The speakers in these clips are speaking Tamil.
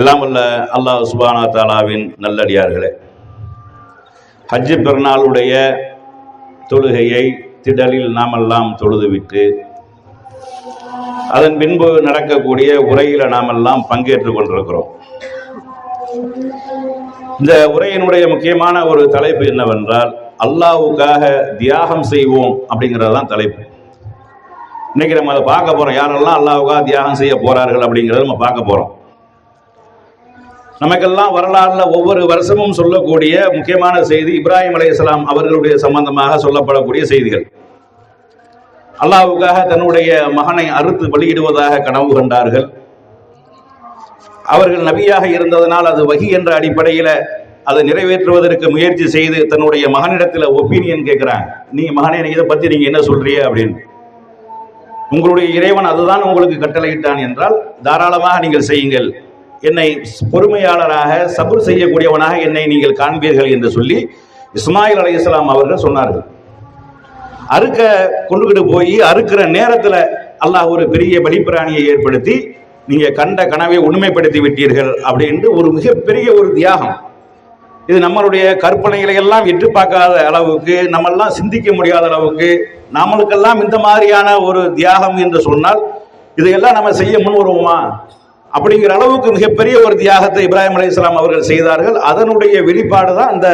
எல்லாம் உள்ள அல்லாஹ் சுபானா தாலாவின் நல்லடியார்களே. ஹஜ்ஜு பெருநாளுடைய தொழுகையை திடலில் நாமெல்லாம் தொழுதுவிட்டு அதன் பின்பு நடக்கக்கூடிய உரையில நாமெல்லாம் பங்கேற்றுக் கொண்டிருக்கிறோம். இந்த உரையினுடைய முக்கியமான ஒரு தலைப்பு என்னவென்றால் அல்லாவுக்காக தியாகம் செய்வோம் அப்படிங்கிறது தான் தலைப்பு. இன்னைக்கு நம்ம அதை பார்க்க போறோம். யாரெல்லாம் அல்லாவுக்காக தியாகம் செய்ய போறார்கள் அப்படிங்கிறத நம்ம பார்க்க போறோம். நமக்கெல்லாம் வரலாறுல ஒவ்வொரு வருஷமும் சொல்லக்கூடிய முக்கியமான செய்தி இப்ராஹிம் அலைஹிஸ்ஸலாம் அவர்களுடைய சம்பந்தமாக சொல்லப்படக்கூடிய செய்திகள். அல்லாவுக்காக தன்னுடைய மகனை அறுத்து வெளியிடுவதாக கனவு கண்டார்கள். அவர்கள் நபியாக இருந்ததனால் அது வகி என்ற அடிப்படையில அதை நிறைவேற்றுவதற்கு முயற்சி செய்து தன்னுடைய மகனிடத்தில் ஒப்பீனியன் கேட்கிறாங்க நீ மகனே இதை பத்தி நீங்க என்ன சொல்றீங்க? அப்படின்னு. உங்களுடைய இறைவன் அதுதான் உங்களுக்கு கட்டளையிட்டான் என்றால் தாராளமாக நீங்கள் செய்யுங்கள். என்னை பொறுமையாளராக சபுர் செய்யக்கூடியவனாக என்னை நீங்கள் காண்பீர்கள் என்று சொல்லி இஸ்மாயில் அலி இஸ்லாம் அவர்கள் சொன்னார்கள். அறுக்க கொண்டுகிட்டு போய் அறுக்கிற நேரத்தில் அல்லாஹ் ஒரு பெரிய பலிப்பிராணியை ஏற்படுத்தி நீங்க கண்ட கனவை உண்மைப்படுத்தி விட்டீர்கள் அப்படின்ட்டு ஒரு மிகப்பெரிய ஒரு தியாகம். இது நம்மளுடைய கற்பனைகளை எல்லாம் எட்டு பார்க்காத அளவுக்கு நம்மெல்லாம் சிந்திக்க முடியாத அளவுக்கு நம்மளுக்கெல்லாம் இந்த மாதிரியான ஒரு தியாகம் என்று சொன்னால் இதையெல்லாம் நம்ம செய்ய முன் வருவோமா அப்படிங்கிற அளவுக்கு மிகப்பெரிய ஒரு தியாகத்தை இப்ராஹிம் இஸ்லாம் அவர்கள் செய்தார்கள். அதனுடைய வெளிப்பாடு தான் அந்த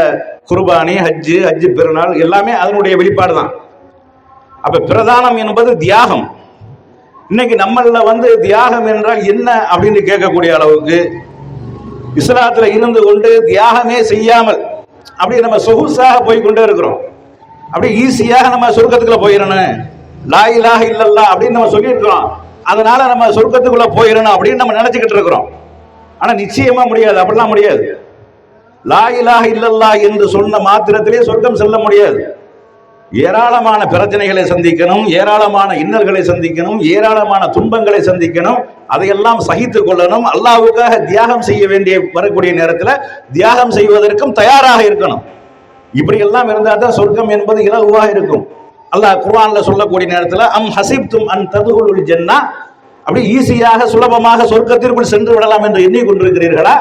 குர்பானி ஹஜ்ஜு ஹஜ்ஜு பெருநாள் எல்லாமே அதனுடைய வெளிப்பாடு தான். அப்ப பிரதானம் என்பது தியாகம். இன்னைக்கு நம்மள வந்து தியாகம் என்றால் என்ன அப்படின்னு கேட்கக்கூடிய அளவுக்கு இஸ்லாத்துல இருந்து கொண்டு தியாகமே செய்யாமல் அப்படியே நம்ம சொகுசாக போய் கொண்டே இருக்கிறோம். அப்படியே ஈஸியாக நம்ம சுருக்கத்துக்குள்ள போயிடணும். லாயிலாக இல்லல்லா அப்படின்னு நம்ம சொல்லியிருக்கிறோம். அதனால நம்ம சொர்க்கத்துக்குள்ள போயிடணும் அப்படின்னு நம்ம நினைச்சுக்கிட்டு இருக்கிறோம். ஆனா நிச்சயமா முடியாது. அப்படிலாம் முடியாது. லாயிலாக இல்லல்லா என்று சொன்ன மாத்திரத்திலே சொர்க்கம் செல்ல முடியாது. ஏராளமான பிரச்சனைகளை சந்திக்கணும் ஏராளமான இன்னல்களை சந்திக்கணும் ஏராளமான துன்பங்களை சந்திக்கணும் அதையெல்லாம் சகித்துக் கொள்ளணும். அல்லாவுக்காக தியாகம் செய்ய வேண்டிய வரக்கூடிய நேரத்தில் தியாகம் செய்வதற்கும் தயாராக இருக்கணும். இப்படி எல்லாம் இருந்தால் தான் சொர்க்கம் என்பது இலகுவாக இருக்கும். அல்லாஹ் குர்ஆன்ல சொல்லக்கூடிய நேரத்தில் அம் ஹசிப்தும் அன் ததுகுலுல் ஜன்னா அப்படி ஈஸியாக சுலபமாக சொர்க்கத்திற்குள் சென்று விடலாம் என்று எண்ணிக்கொண்டிருக்கிறீர்களா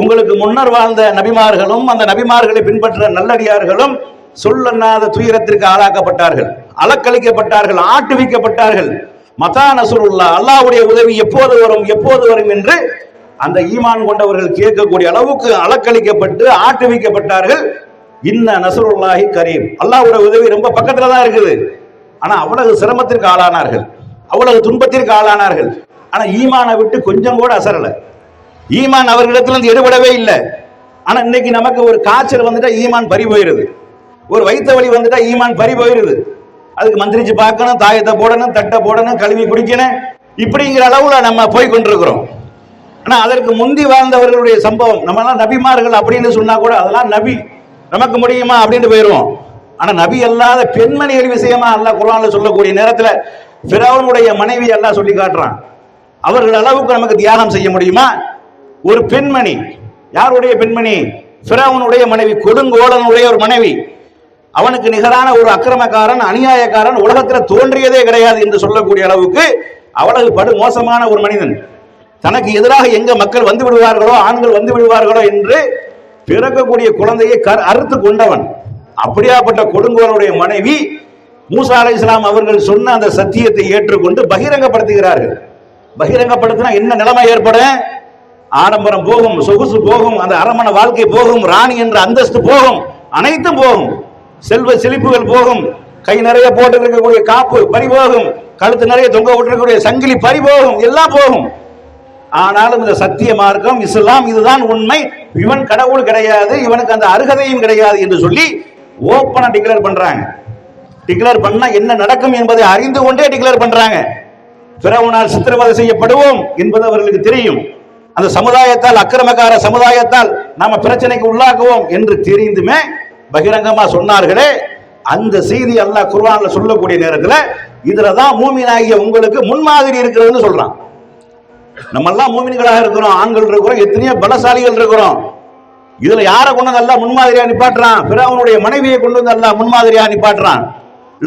உங்களுக்கு முன்னர் வாழ்ந்த நபிமார்களும் அந்த நபிமார்களை பின்பற்ற நல்லடியார்களும் சொல்லண்ணாத துயரத்திற்கு ஆளாக்கப்பட்டார்கள் அலக்களிக்கப்பட்டார்கள் ஆட்டுவிக்கப்பட்டார்கள். மதா நசுருல்லா அல்லாவுடைய உதவி எப்போது வரும் எப்போது வரும் என்று அந்த ஈமான் கொண்டவர்கள் கேட்கக்கூடிய அளவுக்கு அலக்களிக்கப்பட்டு ஆட்டுவிக்கப்பட்டார்கள். இன்ன நசருல்லாஹி கரீம். அல்லாஹோட உதவி ரொம்ப பக்கத்துல தான் இருக்குது. ஆனா அவ்வளவு சிரமத்திற்கு ஆளானார்கள். அவ்வளவு துன்பத்திற்கு ஆளானார்கள். ஆனா ஈமானை விட்டு கொஞ்சம் கூட அசரல. ஈமான் அவர்களிடத்திலிருந்து எடுபடவே இல்லை. ஆனா இன்னைக்கு நமக்கு ஒரு காய்ச்சல் வந்துட்டா ஈமான் பறி போயிருது. ஒரு வயிற்று வழி வந்துட்டா ஈமான் பறி போயிருது. அதுக்கு மந்திரிச்சு பார்க்கணும் தாயத்தை போடணும் தட்டை போடணும் கழுவி குடிக்கணும். இப்படிங்கிற அளவுல நம்ம போய் கொண்டிருக்கிறோம். ஆனா அதற்கு முந்தி வாழ்ந்தவர்களுடைய சம்பவம் நம்ம எல்லாம் நபிமார்கள் அப்படின்னு சொன்னா கூட அதெல்லாம் நபி. நமக்கு முடியுமா அப்படின்ட்டு போயிருவோம். ஆனா நபி அல்லாத பெண்மணிகள் விஷயமா அல்லாஹ் குரான்ல சொல்லக்கூடிய நேரத்துல பிறவனுடைய மனைவி எல்லாம் சொல்லி காட்டுறான். அவர்கள் அளவுக்கு நமக்கு தியாகம் செய்ய முடியுமா? ஒரு பெண்மணி. யாருடைய பெண்மணி? பிறவனுடைய மனைவி. கொடுங்கோடனுடைய ஒரு மனைவி. அவனுக்கு நிகரான ஒரு அக்கிரமக்காரன் அநியாயக்காரன் உலகத்தில் தோன்றியதே கிடையாது என்று சொல்லக்கூடிய அளவுக்கு அவ்வளவு படு மோசமான ஒரு மனிதன். தனக்கு எதிராக எங்க மக்கள் வந்து விடுவார்களோ ஆண்கள் வந்து விடுவார்களோ என்று பிறக்கக்கூடிய குழந்தையை கர் அறுத்து கொண்டவன். அப்படியாப்பட்ட கொடுங்கோலனுடைய மனைவி மூசா அலை இஸ்லாம் அவர்கள் சொன்ன அந்த சத்தியத்தை ஏற்றுக்கொண்டு பகிரங்கப்படுத்துகிறார்கள். பகிரங்கப்படுத்தினா என்ன நிலைமை ஏற்பட ஆடம்பரம் போகும் சொகுசு போகும் அந்த அரமண வாழ்க்கை போகும் ராணி என்ற அந்தஸ்து போகும் அனைத்தும் போகும். செல்வ செழிப்புகள் போகும் கை நிறைய போட்டு இருக்கக்கூடிய காப்பு பறி போகும் கழுத்து நிறைய தொங்க விட்டுருக்கக்கூடிய சங்கிலி பறி போகும் எல்லாம் போகும். ஆனாலும் இந்த சத்திய மார்க்கம் இஸ்லாம் இதுதான் உண்மை. இவன் கடவுள் கிடையாது இவனுக்கு அந்த அருகதையும் கிடையாது என்று சொல்லி ஓப்பனா டிக்ளேர் பண்றாங்க. டிக்ளேர் பண்ணா என்ன நடக்கும் என்பதை அறிந்து கொண்டே டிக்ளேர் பண்றாங்க. பிறவுனால் சித்திரவதை செய்யப்படுவோம் என்பது அவர்களுக்கு தெரியும். அந்த சமுதாயத்தால் அக்கிரமக்கார சமுதாயத்தால் நாம பிரச்சனைக்கு உள்ளாக்குவோம் என்று தெரிந்துமே பகிரங்கமா சொன்னார்களே. அந்த செய்தி அல்லாஹ் குர்வான்ல சொல்லக்கூடிய நேரத்தில் இதுல தான் மூமினாகிய உங்களுக்கு முன்மாதிரி இருக்கிறதுன்னு சொல்றான். நம்ம எல்லாம் மூமின்களாக இருக்கிறோம் ஆண்கள் இருக்கிறோம் எத்தனையோ பலசாலிகள் இருக்கிறோம். இதுல யாரை கொண்டு வந்து அல்லாஹ் முன்மாதிரியா நிப்பாட்டுறான்? பிறவனுடைய மனைவியை கொண்டு வந்து அல்லாஹ் முன்மாதிரியா நிப்பாட்டுறான்.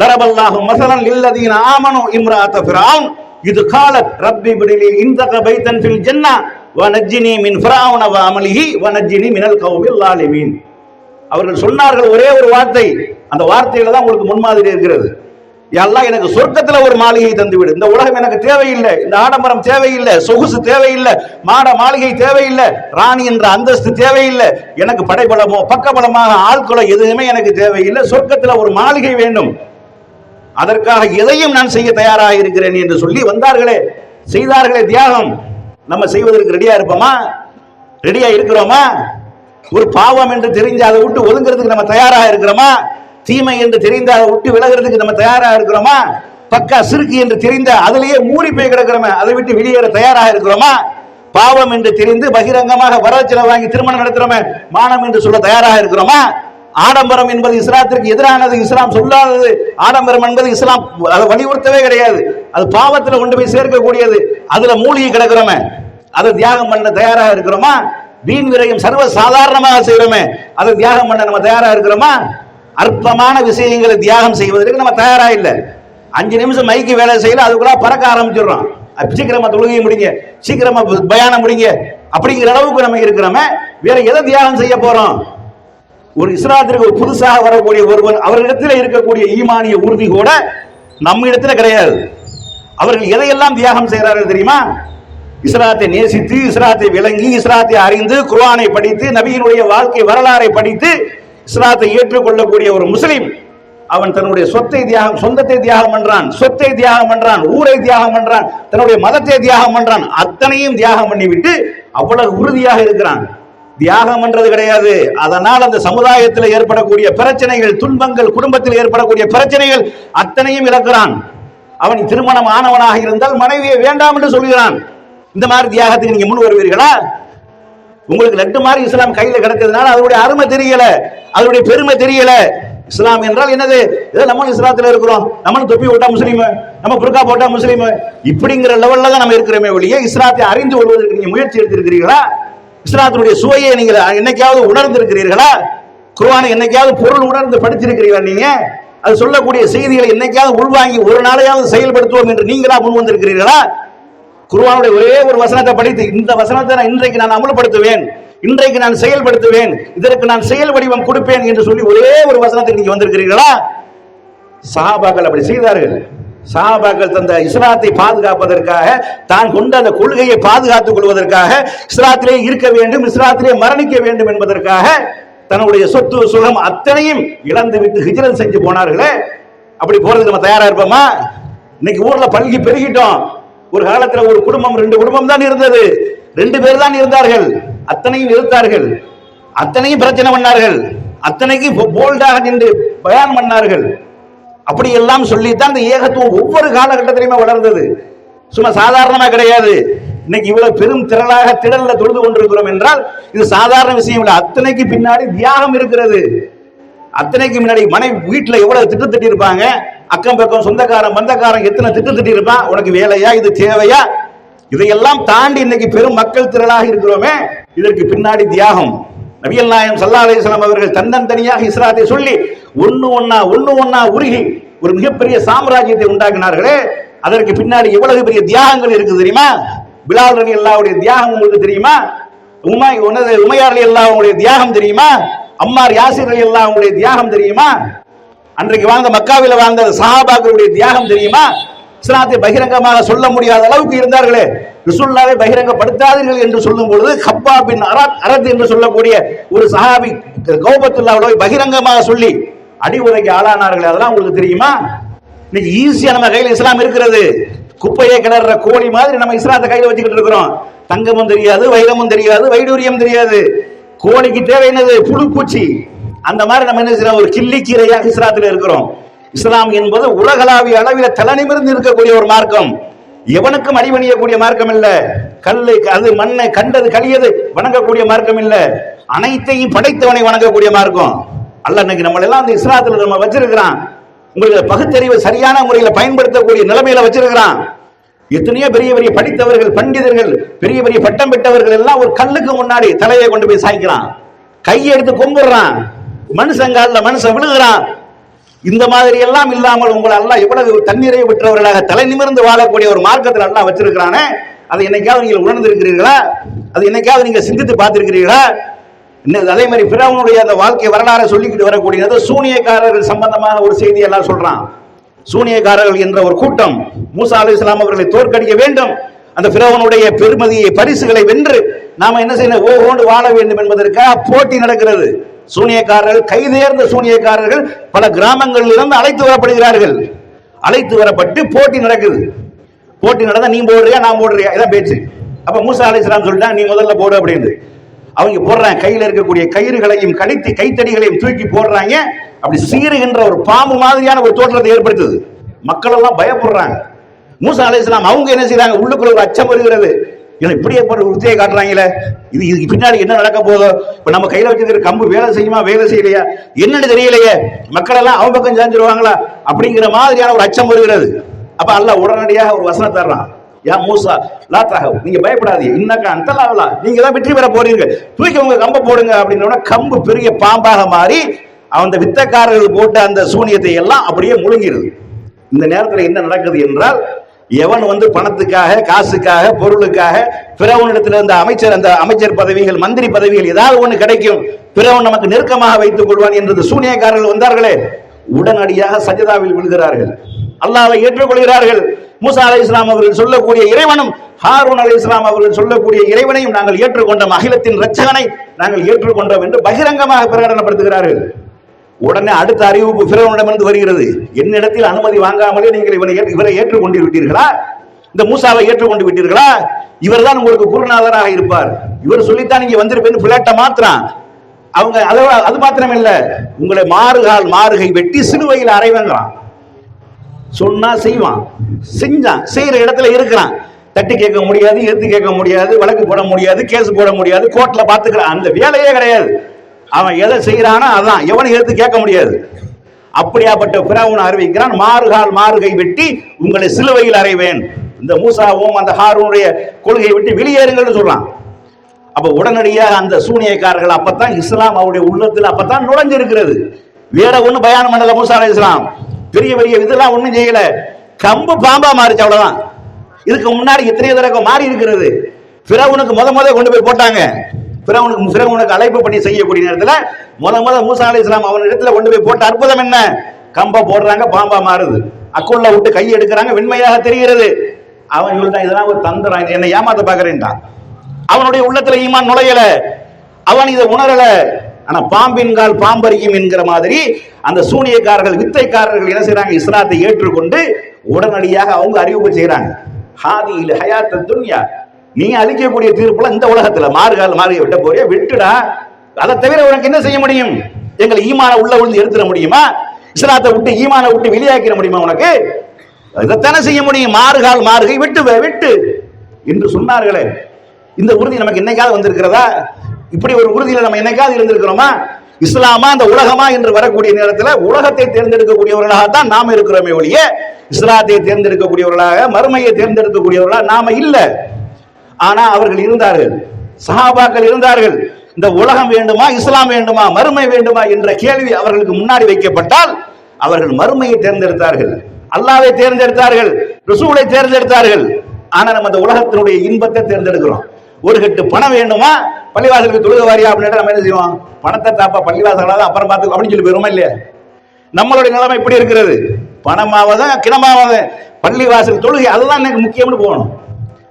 லரபல்லாஹு மசலன் லில்லதீன ஆமனு இம்ராத்த ஃபிரௌன் இது காலத் ரப்பி பிடிலி இந்தக பைத்தன் ஃபில் ஜன்னா. வனஜினி மின் ஃபிரௌன வ அமலிஹி வனஜ்ஜினி மினல் கௌமில் லாலிமீன். அவர்கள் சொன்னார்கள் ஒரே ஒரு வார்த்தை. அந்த வார்த்தையில தான் உங்களுக்கு முன்மாதிரி இருக்கிறது. எல்லாம் எனக்கு சொர்க்கத்துல ஒரு மாளிகை தந்துவிடு. இந்த உலகம் எனக்கு தேவையில்லை. இந்த ஆடம்பரம் தேவையில்லை. சொகுசு தேவையில்லை. மாட மாளிகை தேவையில்லை. ராணி என்ற அந்தஸ்து தேவையில்லை. எனக்கு படைபலமோ பக்கபலமாக ஆட்களோ எதுவுமே எனக்கு தேவையில்லை. சொர்க்கத்துல ஒரு மாளிகை வேண்டும். அதற்காக எதையும் நான் செய்ய தயாராக இருக்கிறேன் என்று சொல்லி வந்தார்களே. செய்தார்களே தியாகம். நம்ம செய்வதற்கு ரெடியா இருப்போமா? ரெடியா இருக்கிறோமா? ஒரு பாவம் என்று தெரிஞ்சு அதை விட்டு ஒதுங்கிறதுக்கு நம்ம தயாராக இருக்கிறோமா? தீமை என்று தெரிந்து அதை விட்டு விலகிறதுக்கு நம்ம தயாராக இருக்கிறோமா? பக்கா சிறுக்கு என்று தெரிந்த அதிலேயே மூடி போய் கிடக்கிறோமே அதை விட்டு வெளியேற தயாராக இருக்கிறோமா? பாவம் என்று தெரிந்து பகிரங்கமாக வரதட்சணை வாங்கி திருமணம் நடத்துறோமே மானம் என்று சொல்ல தயாராக இருக்கிறோமா? ஆடம்பரம் என்பது இஸ்லாத்திற்கு எதிரானது இஸ்லாம் சொல்லாதது. ஆடம்பரம் என்பது இஸ்லாம் அதை வலியுறுத்தவே கிடையாது. அது பாவத்துல கொண்டு போய் சேர்க்கக்கூடியது. அதுல மூழ்கி கிடக்கிறோமே அதை தியாகம் பண்ண தயாராக இருக்கிறோமா? வீண் விரையும் சர்வ சாதாரணமாக செய்யறோமே அதை தியாகம் பண்ண நம்ம தயாராக இருக்கிறோமா? அற்பமான விஷயங்களை தியாகம் செய்வதற்கு நம்ம தயாரா இல்லை. அஞ்சு நிமிஷம் மைக்கு வேலை செய்யல அதுக்குள்ள பறக்க ஆரம்பிச்சிடுறோம். சீக்கிரமா தொழுகையை முடிங்க சீக்கிரமா பயானம் முடிங்க அப்படிங்கிற அளவுக்கு நம்ம இருக்கிறோமே வேற எதை தியாகம் செய்ய போறோம்? ஒரு இஸ்லாத்திற்கு ஒரு புதுசாக வரக்கூடிய ஒருவர் அவர்களிடத்தில் இருக்கக்கூடிய ஈமானிய உறுதி கூட நம்ம இடத்துல கிடையாது. அவர்கள் எதையெல்லாம் தியாகம் செய்கிறார்கள் தெரியுமா? இஸ்லாத்தை நேசித்து இஸ்லாத்தை விளங்கி இஸ்லாத்தை அறிந்து குர்ஆனை படித்து நபியினுடைய வாழ்க்கை வரலாறை படித்து இஸ்லாத்தை ஏற்றுக்கொள்ளக்கூடிய ஒரு முஸ்லீம் அவன் தன்னுடைய சொத்தை தியாகம் சொந்தத்தை தியாகம் பண்றான் சொத்தை தியாகம் பண்றான் ஊரை தியாகம் பண்றான் தன்னுடைய மதத்தை தியாகம் பண்றான் அத்தனையும் தியாகம் பண்ணிவிட்டு அவ்வளவு உறுதியாக இருக்கிறான். தியாகம் பண்றது கிடையாது. அதனால் அந்த சமுதாயத்தில் ஏற்படக்கூடிய பிரச்சனைகள் துன்பங்கள் குடும்பத்தில் ஏற்படக்கூடிய பிரச்சனைகள் அத்தனையும் இழக்கிறான். அவன் திருமணம் ஆனவனாக இருந்தால் மனைவியை வேண்டாம் என்று சொல்கிறான். இந்த மாதிரி தியாகத்துக்கு நீங்க முன் வருவீர்களா? உங்களுக்கு லட்டு மாதிரி இஸ்லாம் கையில் கிடக்கிறதுனால அதனுடைய அருமை தெரியல. அதனுடைய பெருமை தெரியல. இஸ்லாம் என்றால் என்னது? ஏதோ நம்ம இஸ்லாத்துல இருக்கிறோம். நம்ம தொப்பி போட்டா முஸ்லீம் நம்ம புர்கா போட்டா முஸ்லீம். இப்படிங்கிற லெவல்ல தான் நம்ம இருக்கிறோமே ஒழிய இஸ்லாத்தை அறிந்து கொள்வதற்கு நீங்க முயற்சி எடுத்திருக்கிறீர்களா? இஸ்லாத்தினுடைய சுவையை நீங்கள் என்னைக்காவது உணர்ந்திருக்கிறீர்களா? குர்ஆனை என்னைக்காவது பொருள் உணர்ந்து படிச்சிருக்கிறீர்களா நீங்க? அது சொல்லக்கூடிய செய்திகளை என்னைக்காவது உள்வாங்கி ஒரு நாளையாவது செயல்படுத்துவோம் என்று நீங்களா முன் வந்திருக்கிறீர்களா குருவானுடைய ஒரே ஒரு வசனத்தை படித்து இந்த வசனத்தை நான் இன்றைக்கு நான் அமல்படுத்துவேன். இன்றைக்கு நான் செயல்படுத்துவேன். இதற்கு நான் செயல் வடிவம் கொடுப்பேன் என்று சொல்லி ஒரே ஒரு வசனத்தை நீங்க வந்திருக்கிறீர்களா? சஹாபாக்கள் அப்படி செய்தார்கள். சஹாபாக்கள் தந்த இஸ்லாத்தை பாதுகாப்பதற்காக தான் கொண்ட அந்த கொள்கையை பாதுகாத்துக் கொள்வதற்காக இஸ்லாத்திலே இருக்க வேண்டும் இஸ்லாத்திலே மரணிக்க வேண்டும் என்பதற்காக தன்னுடைய சொத்து சுகம் அத்தனையும் இழந்து விட்டு ஹிஜ்ரத் செஞ்சு போனார்களே. அப்படி போறதுக்கு நம்ம தயாரா இருப்போமா? இன்னைக்கு ஊர்ல பல்கி பெருகிட்டோம். ஒரு காலத்துல ஒரு குடும்பம் ரெண்டு குடும்பம் தான் இருந்தது. ரெண்டு பேர் தான் இருந்தார்கள். அத்தனையும் இருந்தார்கள் அத்தனையும் பிரச்சனை பண்ணார்கள். அத்தனைக்கு போல்டாக நின்று பயன் பண்ணார்கள். அப்படி எல்லாம் சொல்லித்தான் இந்த ஏகத்துவம் ஒவ்வொரு காலகட்டத்திலையுமே வளர்ந்தது. சும்மா சாதாரணமா கிடையாது. இன்னைக்கு இவ்வளவு பெரும் திரளாக திடல்ல தொழுது கொண்டிருக்கிறோம் என்றால் இது சாதாரண விஷயம் இல்லை. அத்தனைக்கு பின்னாடி தியாகம் இருக்கிறது. அத்தனைக்கு முன்னாடி மனைவி வீட்டுல எவ்வளவு திட்டு திட்டி இருப்பாங்க அக்கம் பக்கம் சொந்தக்காரன் பந்தக்காரன் எத்தனை திட்டு திட்டி இருப்பான் உனக்கு வேலையா? இது தேவையா? இதையெல்லாம் தாண்டி இன்னைக்கு பெரும் மக்கள் திரளாக இருக்கிறோமே. இதற்கு பின்னாடி தியாகம். நபிகள் நாயம் சல்லா அலிஸ்லாம் அவர்கள் தன்னந்தனியாக இஸ்லாத்தை சொல்லி ஒண்ணு ஒன்னா ஒண்ணு ஒன்னா உருகி ஒரு மிகப்பெரிய சாம்ராஜ்யத்தை உண்டாக்கினார்களே. அதற்கு பின்னாடி எவ்வளவு பெரிய தியாகங்கள் இருக்குது தெரியுமா? பிலால் ரலி அல்லாவுடைய தியாகம் உங்களுக்கு தெரியுமா? உமா உனது உமையார் அலி அல்லாவுடைய தியாகம் தெரியுமா? அம்மார் யாசிர் அலி அவங்களுடைய தியாகம் தெரியுமா? அன்றைக்கு வாழ்ந்த மக்காவில் வாழ்ந்த சஹாபாக்களுடைய தியாகம் தெரியுமா? இஸ்லாத்தை பகிரங்கமாக சொல்ல முடியாத அளவுக்கு இருந்தார்களே. ரிசுல்லாவை பகிரங்கப்படுத்தாதீர்கள் என்று சொல்லும் பொழுது ஹப்பா பின் அரத் அரத் என்று சொல்லக்கூடிய ஒரு சஹாபி கௌபத்துல்லாவை பகிரங்கமாக சொல்லி அடிவுரைக்கு ஆளானார்களே. அதெல்லாம் உங்களுக்கு தெரியுமா? இன்னைக்கு ஈஸியா நம்ம கையில் இஸ்லாம் இருக்கிறது. குப்பையை கிளற கோழி மாதிரி நம்ம இஸ்லாத்தை கையில் வச்சுக்கிட்டு இருக்கிறோம். தங்கமும் தெரியாது வைரமும் தெரியாது வைடூரியம் தெரியாது. கோழிக்கு தேவையானது புழு பூச்சி. அந்த மாதிரி நம்ம என்ன செய்யறோம்? ஒரு கிள்ளிக்கீரையாக இஸ்லாத்தில் இருக்கிறோம். இஸ்லாம் என்பது உலகளாவிய அளவில் தலைநிமிர்ந்து இருக்கக்கூடிய ஒரு மார்க்கம். எவனுக்கும் அடிபணியக்கூடிய மார்க்கம் இல்ல. கல்லு அது மண்ணை கண்டது கலியது வணங்கக்கூடிய மார்க்கம் இல்ல. அனைத்தையும் படைத்தவனை வணங்கக்கூடிய மார்க்கம். அல்ல இன்னைக்கு நம்மள எல்லாம் அந்த இஸ்லாத்துல நம்ம வச்சிருக்கிறான். உங்களுக்கு பகுத்தறிவு சரியான முறையில் பயன்படுத்தக்கூடிய நிலைமையில வச்சிருக்கிறான். எத்தனையோ பெரிய பெரிய படித்தவர்கள் பண்டிதர்கள் பெரிய பெரிய பட்டம் பெற்றவர்கள் எல்லாம் ஒரு கல்லுக்கு முன்னாடி தலையை கொண்டு போய் சாய்க்கிறான். கையை எடுத்து கும்பிடுறான். மனுஷன் காலில் மனுஷன் விழுகிறான். இந்த மாதிரி எல்லாம் இல்லாமல் உங்களை எல்லாம் எவ்வளவு தண்ணீரை விற்றவர்களாக தலை நிமிர்ந்து வாழக்கூடிய ஒரு மார்க்கத்தில் எல்லாம் வச்சிருக்கிறானே அதை என்னைக்காவது நீங்கள் உணர்ந்திருக்கிறீர்களா? அது என்னைக்காவது நீங்கள் சிந்தித்து பார்த்திருக்கிறீர்களா? அதே மாதிரி பிறவனுடைய அந்த வாழ்க்கை வரலாறை சொல்லிக்கிட்டு வரக்கூடியது சூனியக்காரர்கள் சம்பந்தமான ஒரு செய்தி எல்லாம் சொல்றான். சூனியக்காரர்கள் என்ற ஒரு கூட்டம் மூசா அலி இஸ்லாம் அவர்களை தோற்கடிக்க வேண்டும். அந்த பிரவனுடைய பெருமதியை பரிசுகளை வென்று நாம என்ன செய்யணும்? ஓஹோண்டு வாழ வேண்டும் என்பதற்காக போட்டி நடக்கிறது. சூனியக்காரர்கள் கைதேர்ந்த சூனியக்காரர்கள் பல கிராமங்களிலிருந்து அழைத்து வரப்படுகிறார்கள். அழைத்து வரப்பட்டு போட்டி நடக்குது. போட்டி நடந்தா நீ போடுறியா நான் போடுறியா? இதான் பேச்சு. அப்ப மூசா அலி இஸ்லாம் சொல்லிட்டா நீ முதல்ல போடு அப்படின்னு அவங்க போடுறாங்க. கையில் இருக்கக்கூடிய கயிறுகளையும் கழித்து கைத்தடிகளையும் தூக்கி போடுறாங்க. அப்படி சீறுகின்ற ஒரு பாம்பு மாதிரியான ஒரு தோற்றத்தை ஏற்படுத்துது. மக்கள் எல்லாம் பயப்படுறாங்க. மூசா அலிஸ்லாம் அவங்க என்ன செய்யறாங்க உள்ளுக்குள்ள ஒரு அச்சம் வருகிறது. இல்லை இப்படி போற உறுதியை காட்டுறாங்களே. இது இதுக்கு பின்னாடி என்ன நடக்க போதோ இப்போ நம்ம கையில் வச்சிருக்கிற கம்பு வேலை செய்யுமா வேலை செய்யலையா? என்னன்னு தெரியலையே. மக்கள் எல்லாம் பக்கம் செஞ்சிருவாங்களா? அப்படிங்கிற மாதிரியான ஒரு அச்சம் வருகிறது. அப்ப அல்ல உடனடியாக ஒரு வசனம் தர்றான். யா மூசா லா நீங்க பயப்படாதீங்க. இன்னக்கா அந்த லாவலா நீங்க தான் வெற்றி பெற போறீங்க. தூக்கி உங்க கம்பை போடுங்க அப்படின்னா கம்பு பெரிய பாம்பாக மாறி அந்த வித்தக்காரர்கள் போட்ட அந்த சூனியத்தை எல்லாம் அப்படியே முழுங்கிடுது இந்த நேரத்தில் என்ன நடக்குது என்றால் எவன் வந்து பணத்துக்காக காசுக்காக பொருளுக்காக பிறவனிடத்தில் இருந்த அமைச்சர் அந்த அமைச்சர் பதவிகள் மந்திரி பதவிகள் ஏதாவது ஒண்ணு கிடைக்கும் பிறவன் நமக்கு நெருக்கமாக வைத்துக் கொள்வான் என்று சூனியக்காரர்கள் வந்தார்களே உடனடியாக சஜதாவில் விழுகிறார்கள். அல்லாவை ஏற்றுக்கொள்கிறார்கள். மூசா அலை இஸ்லாம் அவர்கள் சொல்லக்கூடிய இறைவனும் ஹாரூன் அலை இஸ்லாம் அவர்கள் சொல்லக்கூடிய இறைவனையும் நாங்கள் ஏற்றுக்கொண்டோம் அகிலத்தின் ரச்சகனை நாங்கள் ஏற்றுக்கொண்டோம் என்று பகிரங்கமாக பிரகடனப்படுத்துகிறார்கள். உடனே அடுத்த அறிவிப்பு பிறவனிடமிருந்து வருகிறது. என்னிடத்தில் அனுமதி வாங்காமலே நீங்கள் இவரை ஏற்று- இவரை ஏற்றுக்கொண்டு விட்டீர்களா இந்த மூசாவை ஏற்றுக்கொண்டு விட்டீர்களா? இவர்தான் உங்களுக்கு குருநாதராக இருப்பார். இவர் சொல்லித்தான் நீங்க வந்திருப்பேன்னு பிளாட்டை மாத்திரம். அவங்க அது அது மாத்திரம் இல்ல உங்களை மாறுகால் மாறுகை வெட்டி சிலுவையில் அறைவங்கிறான் சொன்னா செய்வான். செஞ்சான். செய்யற இடத்துல இருக்கிறான். தட்டி கேட்க முடியாது எடுத்து கேட்க முடியாது வழக்கு போட முடியாது கேஸ் போட முடியாது கோர்ட்ல பாத்துக்கிறான் அந்த வேலையே கிடையாது. அவன் எதை செய்யறானோ அதான். எவனை எடுத்து கேட்க முடியாது. அப்படியாப்பட்ட பிறவுன் அறிவிக்கிறான் மாறுகால் மாறுகை வெட்டி உங்களை சிலுவையில் அறைவேன். இந்த மூசாவும் அந்த ஹாரூனுடைய கொள்கையை விட்டு வெளியேறுங்கள்னு சொல்றான். அப்ப உடனடியாக அந்த சூனியக்காரர்கள் அப்பதான் இஸ்லாம் அவருடைய உள்ளத்தில் அப்பதான் நுழைஞ்சிருக்கிறது. வேற ஒண்ணு பயானம் பண்ணல மூசா அலைஹிஸ் இஸ்லாம். பெரிய பெரிய இதெல்லாம் ஒண்ணும் செய்யல. கம்பு பாம்பா மாறிச்சு அவ்வளவுதான். இதுக்கு முன்னாடி எத்தனை தடவை மாறி இருக்கிறது. பிறவனுக்கு முத முத கொண்டு போய் போட்டாங்க. பிறவனுக்கு பிறவனுக்கு அழைப்பு பண்ணி செய்யக்கூடிய நேரத்துல முத முத மூசா அலி இஸ்லாம் அவன் இடத்துல கொண்டு போய் போட்ட அற்புதம் என்ன? கம்பை போடுறாங்க பாம்பா மாறுது. அக்குள்ள விட்டு கை எடுக்கிறாங்க வெண்மையாக தெரிகிறது. அவன் சொல்லிட்டான் இதெல்லாம் ஒரு தந்திரம். என்னை ஏமாத்த பாக்குறேன்ட்டான் அவனுடைய உள்ளத்துல ஈமான் நுழையல. அவன் இதை உணரல. ஆனா பாம்பின் கால் பாம்பரிக்கும் என்கிற மாதிரி அந்த சூனியக்காரர்கள் வித்தைக்காரர்கள் என்ன செய்யறாங்க இஸ்லாத்தை ஏற்றுக்கொண்டு உடனடியாக அவங்க அறிவிப்பு செய்யறாங்க ஹாதி இல்ல ஹயாத்த துன்யா நீ அழிக்கக்கூடிய தீர்ப்புல இந்த உலகத்துல. மாறுகால் மாறிய விட்ட போறிய விட்டுடா. அதை தவிர உனக்கு என்ன செய்ய முடியும்? எங்களை ஈமான உள்ள விழுந்து எடுத்துட முடியுமா? இஸ்லாத்தை விட்டு ஈமான விட்டு வெளியாக்கிட முடியுமா உனக்கு? இதைத்தானே செய்ய முடியும். மாறுகால் மாறுகை விட்டு விட்டு. என்று சொன்னார்களே. இந்த உறுதி நமக்கு என்னைக்காவது வந்திருக்கிறதா? இப்படி ஒரு உறுதியில நம்ம என்னைக்காவது இருந்திருக்கிறோமா இஸ்லாமா அந்த உலகமா என்று வரக்கூடிய நேரத்தில் உலகத்தை தேர்ந்தெடுக்கக்கூடியவர்களாக தான் நாம இருக்கிறோமே ஒழிய இஸ்லாத்தை தேர்ந்தெடுக்கக்கூடியவர்களாக மறுமையை தேர்ந்தெடுக்கக்கூடியவர்களாக நாம இல்ல. ஆனா அவர்கள் இருந்தார்கள். சஹாபாக்கள் இருந்தார்கள். இந்த உலகம் வேண்டுமா இஸ்லாம் வேண்டுமா மறுமை வேண்டுமா என்ற கேள்வி அவர்களுக்கு முன்னாடி வைக்கப்பட்டால் அவர்கள் மறுமையை தேர்ந்தெடுத்தார்கள். அல்லாவை தேர்ந்தெடுத்தார்கள் ரிசூலை தேர்ந்தெடுத்தார்கள். ஆனா நம்ம அந்த உலகத்தினுடைய இன்பத்தை தேர்ந்தெடுக்கிறோம். ஒரு கட்டு பணம் வேண்டுமா? பள்ளிவாசலுக்கு தொழுக வாரியா அப்படின்னு நம்ம என்ன செய்வோம்? பணத்தை தாப்பா பள்ளிவாசலாவது அப்புறம் பார்த்து அப்படின்னு சொல்லி போயிருமா இல்லையா? நம்மளுடைய நிலைமை இப்படி இருக்கிறது. பணமாவதும் கிணமாவதும் பள்ளிவாசல் தொழுகை அதுதான் எனக்கு முக்கியம்னு போகணும்.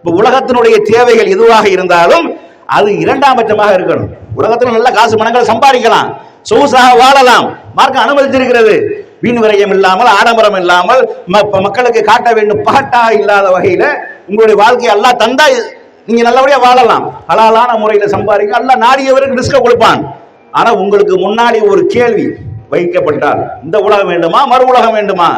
இப்போ உலகத்தினுடைய தேவைகள் எதுவாக இருந்தாலும் அது இரண்டாம் பட்சமாக இருக்கணும். உலகத்தில் நல்ல காசு பணங்கள் சம்பாதிக்கலாம். சொகுசாக வாழலாம். மார்க்கம் அனுமதித்திருக்கிறது. வீண் விரயம் இல்லாமல் ஆடம்பரம் இல்லாமல் ம- மக்களுக்கு காட்ட வேண்டும் பகட்டா இல்லாத வகையில் உங்களுடைய வாழ்க்கையை எல்லாம் தந்தா நீங்க நல்லபடியா வாழலாம். ஹலாலான முறையில சம்பாதிக்க அல்ல நாடியவருக்கு ரிஸ்க கொடுப்பான். ஆனா உங்களுக்கு முன்னாடி ஒரு கேள்வி வைக்கப்பட்டால் இந்த உலகம் வேண்டுமா மறு உலகம் வேண்டுமா?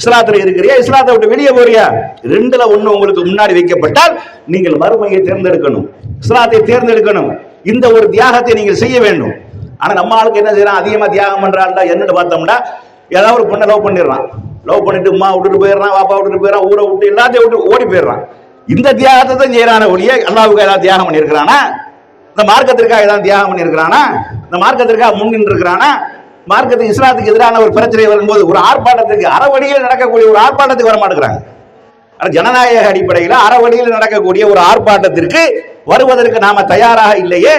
இஸ்லாத்துல இருக்கிறியா இஸ்லாத்தை விட்டு வெளியே போறியா? ரெண்டுல ஒண்ணு உங்களுக்கு முன்னாடி வைக்கப்பட்டால் நீங்கள் மறுமையை தேர்ந்தெடுக்கணும். இஸ்லாத்தை தேர்ந்தெடுக்கணும். இந்த ஒரு தியாகத்தை நீங்கள் செய்ய வேண்டும். ஆனா நம்ம ஆளுக்கு என்ன செய்யறான்? அதிகமா தியாகம் பண்றான்டா என்னன்னு பார்த்தோம்னா ஏதாவது ஒரு பொண்ணை லவ் பண்ணிடுறான். லவ் பண்ணிட்டு அம்மா விட்டுட்டு போயிடுறான் பாப்பா விட்டுட்டு போயிடறான் ஊரை விட்டு எல்லாத்தையும் விட்டு ஓடி போயிடுறான். இந்த தியாகத்தை தான் செய்யறான ஒழிய அல்லாவுக்கு ஏதாவது தியாகம் பண்ணியிருக்கிறானா? இந்த மார்க்கத்திற்காக ஏதாவது தியாகம் பண்ணியிருக்கிறானா? இந்த மார்க்கத்திற்காக முன் நின்று இருக்கிறானா மார்க்கத்துக்கு இஸ்லாத்துக்கு எதிரான ஒரு பிரச்சனை வரும்போது ஒரு ஆர்ப்பாட்டத்துக்கு அறவழியில் நடக்கக்கூடிய ஒரு ஆர்ப்பாட்டத்துக்கு வர மாட்டேங்கிறாங்க ஆனால் ஜனநாயக அடிப்படையில் அறவழியில் நடக்கக்கூடிய ஒரு ஆர்ப்பாட்டத்திற்கு வருவதற்கு நாம தயாராக இல்லையே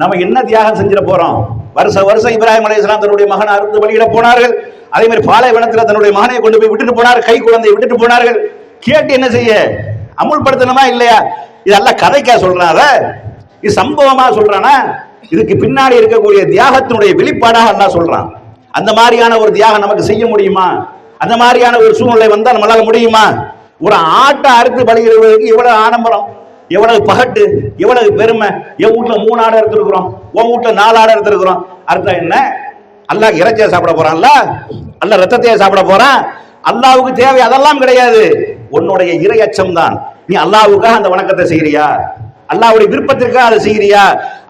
நம்ம என்ன தியாகம் செஞ்சிட போறோம்? வருஷ வருஷம் இப்ராஹிம் இஸ்லாம் தன்னுடைய மகன் அறுத்து வழியில போனார்கள். அதே மாதிரி பாலைவனத்தில் தன்னுடைய மகனை கொண்டு போய் விட்டுட்டு போனார் கை குழந்தையை விட்டுட்டு போனார்கள். கேட்டு என்ன செய்ய? அமுல்படுத்தணுமா இல்லையா? இதெல்லாம் கதைக்கா சொல்றாத இது சம்பவமா சொல்றானா? இதுக்கு பின்னாடி இருக்கக்கூடிய தியாகத்தினுடைய வெளிப்பாடாக என்ன சொல்றான். அந்த மாதிரியான ஒரு தியாகம் நமக்கு செய்ய முடியுமா? அந்த மாதிரியான ஒரு சூழ்நிலை வந்தா நம்மளால முடியுமா? ஒரு ஆட்டை அறுத்து பலியிடுவதற்கு இவ்வளவு ஆடம்பரம் எவ்வளவு பகட்டு எவ்வளவு பெருமை. என் வீட்டுல மூணு ஆடை எடுத்துருக்குறோம் உன் வீட்டுல நாலு ஆடை எடுத்துருக்குறோம். அர்த்தம் என்ன? அல்லாஹ் இறைச்சியை சாப்பிட போறான்ல அல்ல ரத்தத்தையே சாப்பிட போறான்? அல்லாவுக்கு தேவை அதெல்லாம் கிடையாது. உன்னுடைய இறை தான். நீ அல்லாவுக்காக அந்த வணக்கத்தை செய்யறியா? அல்லாவுடைய விருப்பத்திற்காக அதை செய்யறியா?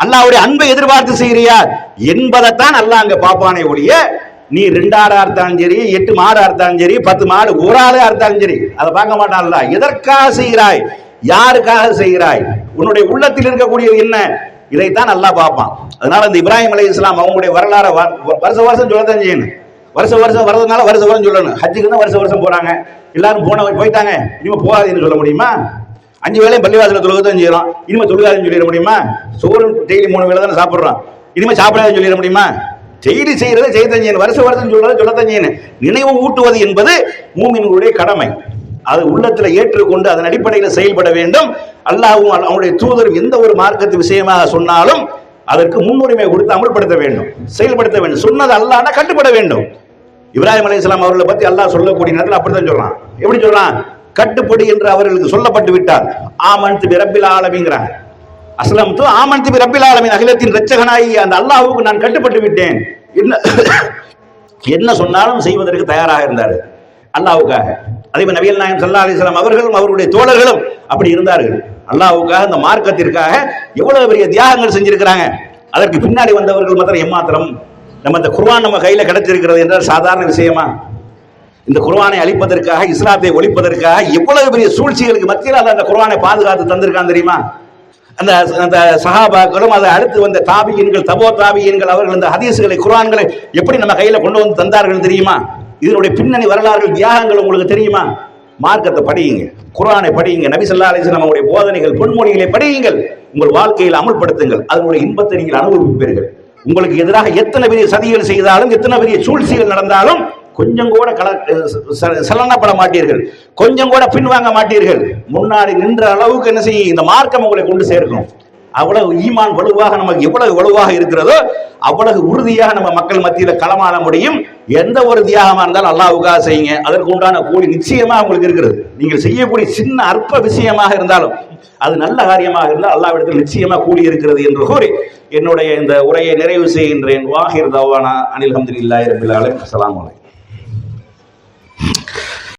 அல்லாவுடைய அன்பை எதிர்பார்த்து செய்யறியா? என்பதைத்தான் அல்லாஹ் அங்க பாப்பானே ஒழிய நீ ரெண்டு ஆடா இருந்தாலும் சரி எட்டு மாடா இருந்தாலும் சரி பத்து மாடு ஒரு ஆளா இருந்தாலும் சரி அதை பார்க்க மாட்டான்ல எதற்காக செய்கிறாய் யாருக்காக செய்கிறாய் உன்னுடைய உள்ளத்தில் இருக்கக்கூடியது என்ன? இதைத்தான் நல்லா பார்ப்பான். அதனால இந்த இப்ராஹிம் அலி இஸ்லாம் அவங்களுடைய வரலாறு வருஷ வருஷம் சொல்லத்தான் செய்யணும். வருஷம் வருஷம் வரதுனால வருஷ வருஷம் சொல்லணும். ஹஜ்ஜுக்கு தான் வருஷ வருஷம் போறாங்க. எல்லாரும் போன போயிட்டாங்க. இனிமே போகாதுன்னு சொல்ல முடியுமா? அஞ்சு வேளையும் பள்ளிவாசல தொழுகத்தான் செய்யறோம். இனிமே தொழுகாதுன்னு சொல்லிட முடியுமா? சோறு டெய்லி மூணு வேளை தானே சாப்பிட்றோம். இனிமே சாப்பிடாதுன்னு சொல்லிட முடியுமா? செய்தி செய்யறதை செய்யத்தான் செய்யணும். வருஷ வருஷம் சொல்றதை சொல்லத்தான் செய்யணும். நினைவு ஊட்டுவது என்பது மூமின்களுடைய கடமை. அது உள்ளத்துல ஏற்றுக்கொண்டு அதன் அடிப்படையில் செயல்பட வேண்டும். அல்லாவும் அவனுடைய தூதரும் எந்த ஒரு மார்க்கத்து விஷயமாக சொன்னாலும் அதற்கு முன்னுரிமை கொடுத்து அமல்படுத்த வேண்டும். செயல்படுத்த வேண்டும். சொன்னது அல்லாஹ்னா கட்டுப்பட வேண்டும். இப்ராஹிம் அலைஹிஸ்ஸலாம் அவர்களை பத்தி அல்லாஹ் சொல்லக்கூடிய நேரத்தில் அப்படித்தான் சொல்றான். எப்படி சொல்றான்? கட்டுப்படி என்று அவர்களுக்கு சொல்லப்பட்டு விட்டார். ஆமன்து பிரபில் ஆலமிங்கிறாங்க அஸ்லம் து ஆமன்து பிரபில் ஆலமின் அகிலத்தின் ரச்சகனாகி அந்த அல்லாஹுக்கு நான் கட்டுப்பட்டு விட்டேன். என்ன என்ன சொன்னாலும் செய்வதற்கு தயாராக இருந்தார். அல்லாஹுக்காக. அதே மாதிரி நபிகள் நாயம் சல்லா அலிஸ்லாம் அவர்களும் அவருடைய தோழர்களும் அப்படி இருந்தார்கள். அல்லாஹுக்காக அந்த மார்க்கத்திற்காக எவ்வளவு பெரிய தியாகங்கள் செஞ்சிருக்கிறாங்க. அதற்கு பின்னாடி வந்தவர்கள் மாத்திரம் எம்மாத்திரம் நம்ம இந்த குர்வான் நம்ம கையில் கிடைச்சிருக்கிறது என்றால் சாதாரண விஷயமா? இந்த குர்வானை அழிப்பதற்காக இஸ்லாத்தை ஒழிப்பதற்காக எவ்வளவு பெரிய சூழ்ச்சிகளுக்கு மத்தியில் அதை அந்த குர்வானை பாதுகாத்து தந்திருக்கான் தெரியுமா? அந்த அந்த சஹாபாக்களும் அதை அடுத்து வந்த தாபியன்கள் தபோ தாபியன்கள் அவர்கள் இந்த ஹதீசுகளை குரான்களை எப்படி நம்ம கையில் கொண்டு வந்து தந்தார்கள் தெரியுமா? இதனுடைய பின்னணி வரலாறுகள் தியாகங்கள் உங்களுக்கு தெரியுமா? மார்க்கத்தை படியுங்க. குரானை படியுங்க. நபி சொல்லா அலைஹி நம்முடைய போதனைகள் பொன்மொழிகளை படியுங்கள். உங்கள் வாழ்க்கையில் அமல்படுத்துங்கள். அதனுடைய இன்பத்தை நீங்கள் அனுபவிப்பீர்கள். உங்களுக்கு எதிராக எத்தனை பெரிய சதிகள் செய்தாலும் எத்தனை பெரிய சூழ்ச்சிகள் நடந்தாலும் கொஞ்சம் கூட கல ச- சலனப்பட மாட்டீர்கள். கொஞ்சம் கூட பின்வாங்க மாட்டீர்கள். முன்னாடி நின்ற அளவுக்கு என்ன செய்யும் இந்த மார்க்கம் உங்களை கொண்டு சேர்க்கும். அவ்வளவு ஈமான் வலுவாக நமக்கு எவ்வளவு வலுவாக இருக்கிறதோ அவ்வளவு உறுதியாக நம்ம மக்கள் மத்தியில களமாட முடியும். எந்த ஒரு தியாகமா இருந்தாலும் அல்லாவுக்காக செய்யுங்க. அதற்கு உண்டான கூலி நிச்சயமா உங்களுக்கு இருக்கிறது. நீங்கள் செய்யக்கூடிய சின்ன அற்ப விஷயமாக இருந்தாலும் அது நல்ல காரியமாக இருந்தால் அல்லாவிடத்தில் நிச்சயமா கூலி இருக்கிறது என்று கூறி என்னுடைய இந்த உரையை நிறைவு செய்கின்றேன். வாஹிர் தவானா அனில் அஹமதுல்லாஹி ரபில் அலைஹி அஸ்ஸலாமு அலைக்கும்.